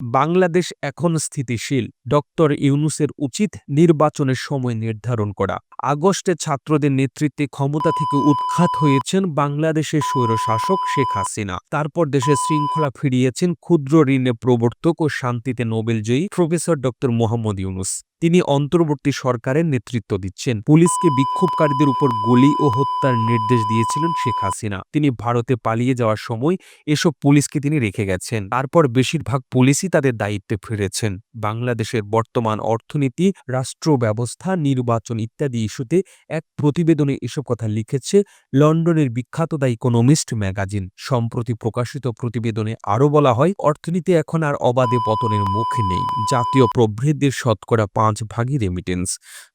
বাংলাদেশ এখন স্থিতিশীল। ডক্টর ইউনুসের উচিত নির্বাচনের সময় নির্ধারণ করা। আগস্টে ছাত্রদের নেতৃত্বে ক্ষমতা থেকে উৎখাত হয়েছেন বাংলাদেশের স্বৈরশাসক শেখ হাসিনা। তারপর দেশে শৃঙ্খলা ফিরিয়েছেন ক্ষুদ্র ঋণে প্রবর্তক ও শান্তিতে নোবেলজয়ী প্রফেসর ডক্টর মোহাম্মদ ইউনুস। তিনি অন্তর্বর্তী সরকারের নেতৃত্ব দিচ্ছেন। পুলিশকে বিক্ষোভকারীদের উপর গুলি ও হত্যার নির্দেশ দিয়েছিলেন শেখ হাসিনা। তিনি ভারতে পালিয়ে যাওয়ার সময় এসব পুলিশকে তিনি রেখে গেছেন। তারপর বেশিরভাগ পুলিশই তাদের দায়িত্বে ফিরেছেন। বাংলাদেশের বর্তমান অর্থনীতি রাষ্ট্র ব্যবস্থা নির্বাচন ইত্যাদি ইস্যুতে এক প্রতিবেদনে এসব কথা লিখেছে লন্ডনের বিখ্যাত দ্য ইকোনমিস্ট ম্যাগাজিন। সম্প্রতি প্রকাশিত প্রতিবেদনে আরও বলা হয়, অর্থনীতি এখন আর অবাধে পতনের মুখে নেই। জাতীয় প্রবৃদ্ধির শতকরা পাঁচ ভাগই রেমিটেন্স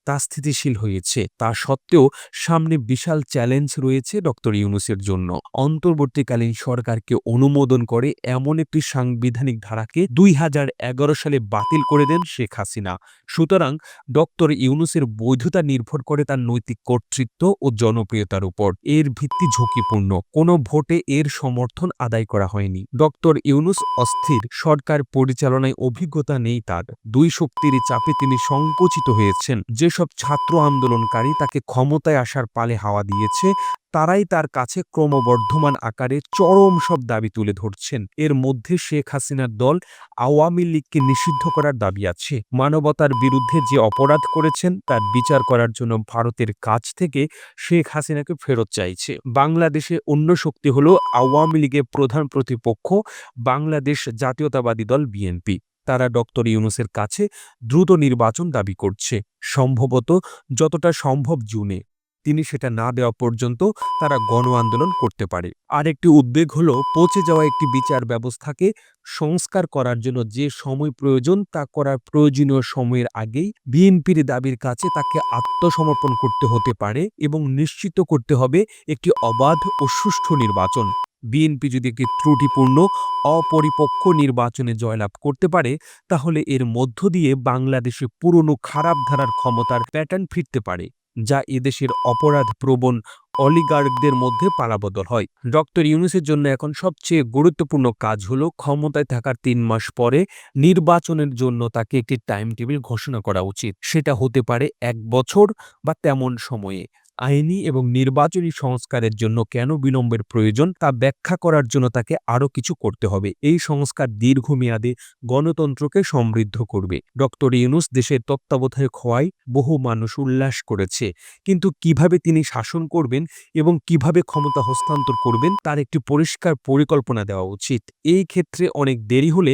তা স্থিতিশীল হয়েছে। তা সত্ত্বেও সামনে বিশাল চ্যালেঞ্জ রয়েছে ডক্টর ইউনুসের জন্য। অন্তর্বর্তীকালীন সরকারকে অনুমোদন করে এমন একটি সাংবিধানিক ধারাকে দুই হাজার এগারো সালে বাতিল করে দেন শেখ হাসিনা। সুতরাং ডক্টর ইউনুসের বৈধতা নির্ভর করে তার নৈতিক কর্তৃত্ব ও জনপ্রিয়তার উপর। এর ভিত্তি ঝুঁকিপূর্ণ। কোনো ভোটে এর সমর্থন আদায় করা হয়নি। ডক্টর ইউনুস অস্থির। সরকার পরিচালনায় অভিজ্ঞতা নেই তার। দুই শক্তির চাপে তিনি সংকুচিত হয়েছেন। যেসব ছাত্র আন্দোলনকারী তাকে ক্ষমতায় আসার পালে হাওয়া দিয়েছে তারাই তার কাছে ক্রমবর্ধমান আকারে চরম সব দাবি তুলে ধরছেন। এর মধ্যে শেখ হাসিনার দল আওয়ামী লীগকে নিষিদ্ধ করার দাবি আছে। মানবতার বিরুদ্ধে যে অপরাধ করেছেন, তার বিচার করার জন্য ভারতের কাছ থেকে শেখ হাসিনাকে ফেরত চাইছে। বাংলাদেশে অন্য শক্তি হল আওয়ামী লীগের প্রধান প্রতিপক্ষ বাংলাদেশ জাতীয়তাবাদী দল বিএনপি। তারা ডক্টর ইউনুসের কাছে দ্রুত নির্বাচন দাবি করছে। সম্ভবত যতটা সম্ভব জুনে। তিনি সেটা না দেওয়া পর্যন্ত তারা গণ আন্দোলন করতে পারে। আরেকটি উদ্বেগ হল, পচে যাওয়া একটি বিচার ব্যবস্থাকে সংস্কার করার জন্য যে সময় প্রয়োজন তা করার প্রয়োজনীয় সময়ের আগেই বিএনপির দাবির কাছে তাকে আত্মসমর্পণ করতে হতে পারে এবং নিশ্চিত করতে হবে একটি অবাধ ও সুষ্ঠু নির্বাচন। বিএনপি যদি একটি ত্রুটিপূর্ণ, অপরিপক্ক নির্বাচনে জয়লাভ করতে পারে, তাহলে এর মধ্য দিয়ে বাংলাদেশে পুরনো খারাপ ধারার ক্ষমতার প্যাটার্ন ফিরতে পারে। যা এদেশের অপরাধ প্রবণ অলিগার্কদের মধ্যে পালাবদল হয়। ডক্টর ইউনুসের জন্য এখন সবচেয়ে গুরুত্বপূর্ণ কাজ হল ক্ষমতায় থাকার তিন মাস পরে নির্বাচনের জন্য তাকে একটি টাইম টেবিল ঘোষণা করা উচিত। সেটা হতে পারে এক বছর বা তেমন সময়ে। আইনি এবং নির্বাচনী সংস্কারের জন্য কেন বিলম্বের প্রয়োজন তা ব্যাখ্যা করার জন্য তাকে আরও কিছু করতে হবে। এই সংস্কার দীর্ঘমেয়াদে গণতন্ত্রকে সমৃদ্ধ করবে। ডক্টর ইউনুস দেশের তত্ত্বাবধায়ক হওয়ায় বহু মানুষ উল্লাস করেছে। কিন্তু কীভাবে তিনি শাসন করবেন এবং কীভাবে ক্ষমতা হস্তান্তর করবেন তার একটি পরিষ্কার পরিকল্পনা দেওয়া উচিত। এই ক্ষেত্রে অনেক দেরি হলে